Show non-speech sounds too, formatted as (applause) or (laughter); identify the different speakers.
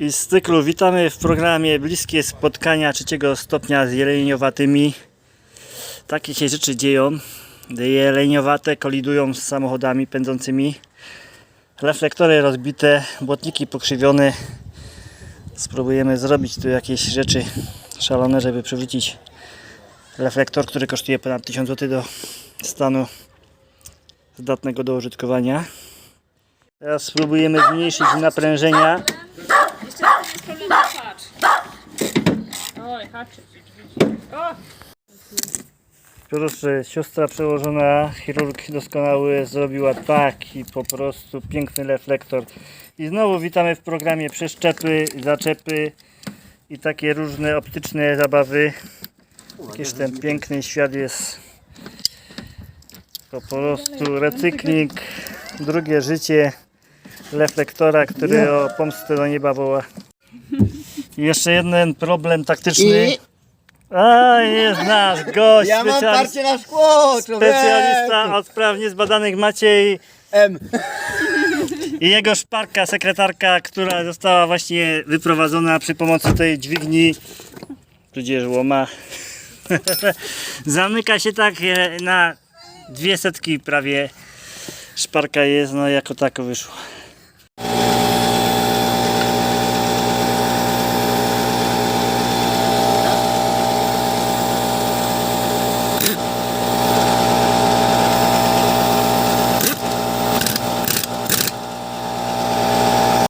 Speaker 1: I z cyklu witamy w programie Bliskie Spotkania trzeciego stopnia z jeleniowatymi. Takie się rzeczy dzieją. Jeleniowate kolidują z samochodami pędzącymi. Reflektory rozbite, błotniki pokrzywione. Spróbujemy zrobić tu jakieś rzeczy szalone, żeby przywrócić reflektor, który kosztuje ponad 1000 zł do stanu zdatnego do użytkowania. Teraz spróbujemy zmniejszyć naprężenia.
Speaker 2: Jeszcze tam jest problem na hacz. Oj, haczyk. O!
Speaker 1: Proszę, siostra przełożona, chirurg doskonały, zrobiła taki po prostu piękny reflektor. I znowu witamy w programie przeszczepy, zaczepy i takie różne optyczne zabawy. Jakiż ten piękny świat jest po prostu recykling, drugie życie reflektora, który o pomstę do nieba woła. Jeszcze jeden problem taktyczny.
Speaker 3: I
Speaker 1: A, jest nasz gość,
Speaker 3: ja mam
Speaker 1: specjalista,
Speaker 3: parcie na szkło, człowieku.
Speaker 1: specjalista od spraw niezbadanych Maciej
Speaker 3: M. (laughs)
Speaker 1: i jego szparka, sekretarka, która została właśnie wyprowadzona przy pomocy tej dźwigni, tudzież łoma. (laughs) Zamyka się tak e, na dwie setki prawie szparka jest, no jako tako wyszło.